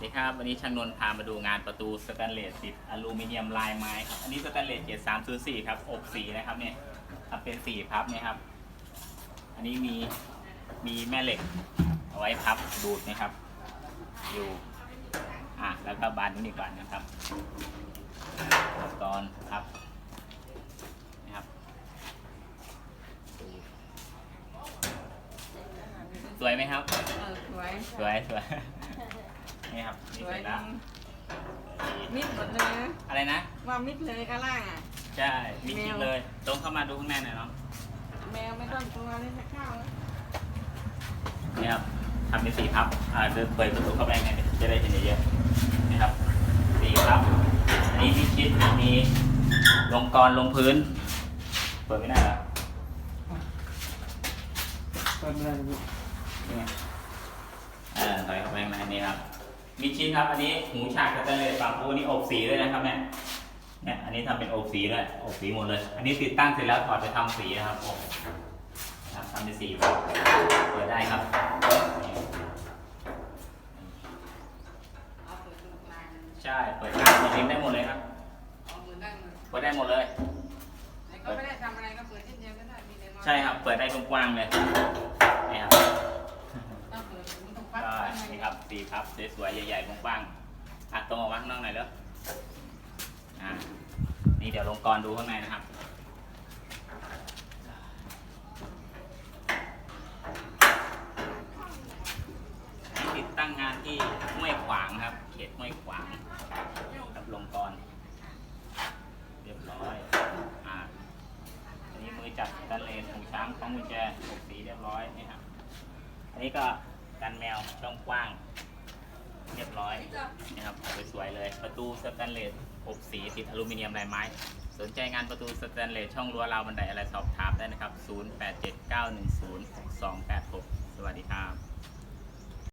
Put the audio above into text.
สวัสดีครับวันนี้ช่างนนท์พามาดูงานประตูสแตนเลสติดอลูมิเนียมลายไม้ครับอันนี้สแตนเลสเกรด304ครับอบสีนะครับเนี่ยทำเป็นสีพับเนี่ยครับ อันนี้มีมีแม่เหล็ก เอาไว้พับดูดนะครับ อยู่อะแล้วก็บานนี้ก่อนนะครับอุปกรณ์ครับนะครับดูสวยไหมครับเออสวยสวยสวย นี่ครับสนี่วเสยร็จแล้วมิดหมดเลยนะอะไรนะ ว่ามิดเลยข้างล่างอะ ใช่ มีคลิปเลย ตรงเข้ามาดูข้างในหน่อยเนาะแมวไม่ต้องตัวเลยสักข้าวนะนี่ครับทำเป็นสีพับ อ่าเดินเปิดประตูเข้าไปไงเนี่ยจะได้เห็นเยอะๆนี่ครับสีพับ อันนี้มีชิดมีลงกรลงพื้น เปิดไม่ได้เหรอเปิดไม่ได้พี่นี่ไงอ่าถอยเข้าไปข้างในนี่ครับ มีชิ้นครับอันนี้หูฉากสแตนเลสฝั่งโอ้นี่อบสีด้วยนะครับเนี่ยเนี่ยอันนี้ทำเป็นอบสีด้วยอบสีหมดเลย อันนี้ติดตั้งเสร็จแล้วถอดไปทำสีนะครับอบนะครับทำเป็นสีแบบเปิดได้ครับนี่เอาเปิดตรงกลางใช่เปิดกลางเปิดเองได้หมดเลยครับเอามือนั่งมือเปิดได้หมดเลยแต่ก็ไม่ได้ทำอะไรก็เปิดที่เดียวก็ได้มีแต่ว่าใช่ครับเปิดได้กว้างๆเลยนี่ครับ ต้องเปิดมันต้องพับ ก็นี่ ครับสีพับสวยๆใหญ่ๆกว้างๆอะตรงออกมาข้างนอกหน่อยแล้วอ่านี่เดี๋ยวลงกรดูข้างในนะครับติดตั้งงานที่ห้วยขวางครับ เขตห้วยขวางกับลงกรเรียบร้อยอ่าอันนี้มือจับกันเลนหูช้างของกุญแจหกสีเรียบร้อยนี่ครับอันนี้ก็ กันแมวช่องกว้าง เรียบร้อยนะครับสวยๆเลย ประตูสแตนเลสอบสีติดอลูมิเนียมลายไม้ สนใจงานประตูสแตนเลสช่องรั้วราวบันไดอะไรสอบถามได้นะครับ 0879106286 สวัสดีครับ